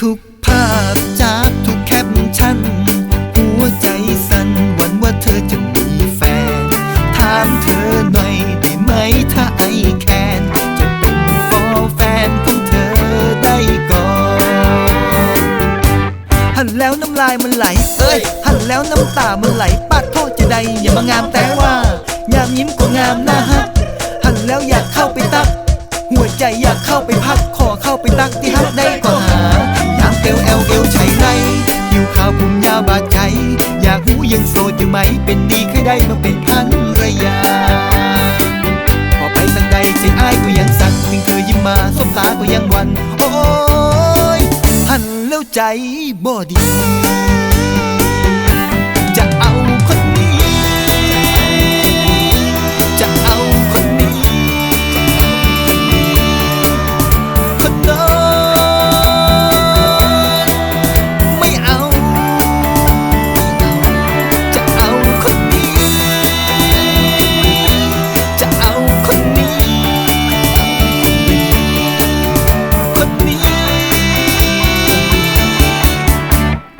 ทุกภาพจากทุกแคปชั่น หัวใจสั่นหวันว่าเธอจะมีแฟน ถามเธอหน่อยได้ไหมถ้าไอแคนจะเป็นฟอแฟนของเธอได้ก่อนหันแล้วน้ำลายมันไหล เอ้ย หันแล้วน้ำตามันไหลปัดโทษจะใดอย่ามางามแต่ว่ายามยิ้มก็งามนะฮะหันแล้วอยากเข้าไปตัก หัวใจอยากเข้าไปพักขอเข้าไปตักที่ฮักได้ก็หา ใช่ไรหิวข้าวผมยาวบาดใจ อยากหูยังโสดอยู่ไหม เป็นดีเคยได้มาเป็นพันระยา พอไปสังใดใจอ้ายก็ยังสั่นถึงเธอยิ้มมาสบตาก็ยังหวัน โอ้ยหันแล้วใจบ่ดี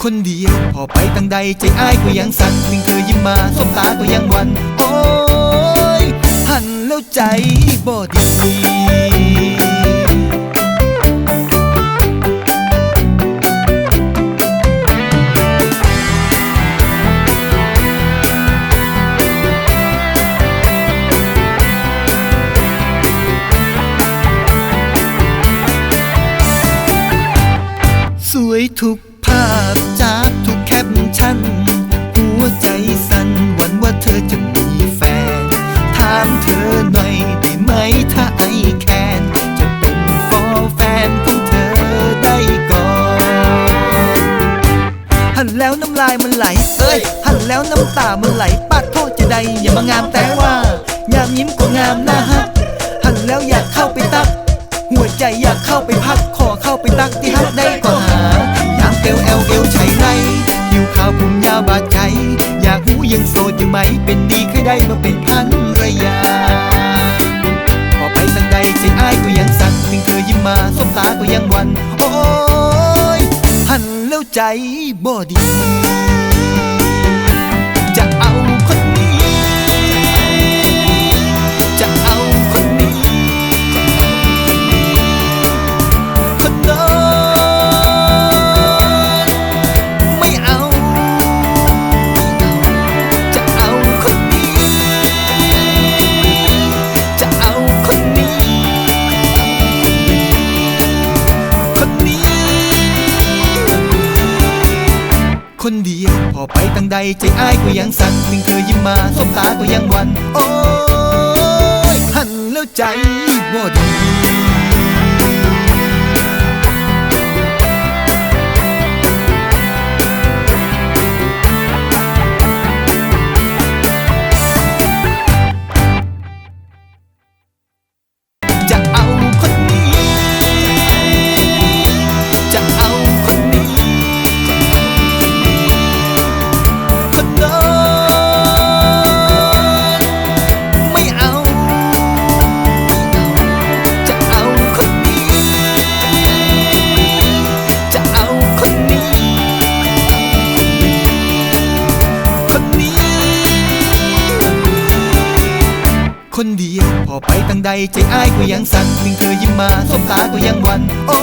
คนเดียว พอไปตั้งใดใจอ้ายก็ยังสั่นถึงเธอยิ้มมาสบตาก็ยังวัน โอ้ย หันแล้วใจบ่ดีสวยทุกภาพ กแคปชั่นหัวใจสั่นหวันว่าเธอจะมีแฟน ถามเธอหน่อยได้ไหมถ้าไอแคนจะเป็นฟอแฟนของเธอได้ก่อนหันแล้วน้ำลายมันไหล เอ้ย หันแล้วน้ำตามันไหลปัดโทษจะใดอย่ามางามแต่ว่ายามยิ้มก็งามนะฮะหันแล้วอยากเข้าไปตัก หัวใจอยากเข้าไปพักขอเข้าไปตักที่ฮักได้ก็หายามเอวเอวเอวใช่าวผมยาบาดใจ อยากหูยังโสดอยู่ไหม เป็นดีเคยได้มาเป็นพันระยา พอไปสังใดใจอ้ายก็ยังสั่นถึงเธอยิ้มมาสบตาก็ยังวัน โอ้ยหันแล้วใจบ่ดี คนเดียว พอไปตั้งใดใจอ้ายก็ยังสั่นถึงเธอยิ้มมาสบตาก็ยังวัน โอ้ยหันแล้วใจบ่ดีังใดใจอ้ายก็ยังสั่นถึงเธอยิ้มมาสบตาก็ยังวัน โอ้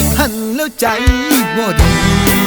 ยหันแล้วใจบ่ดี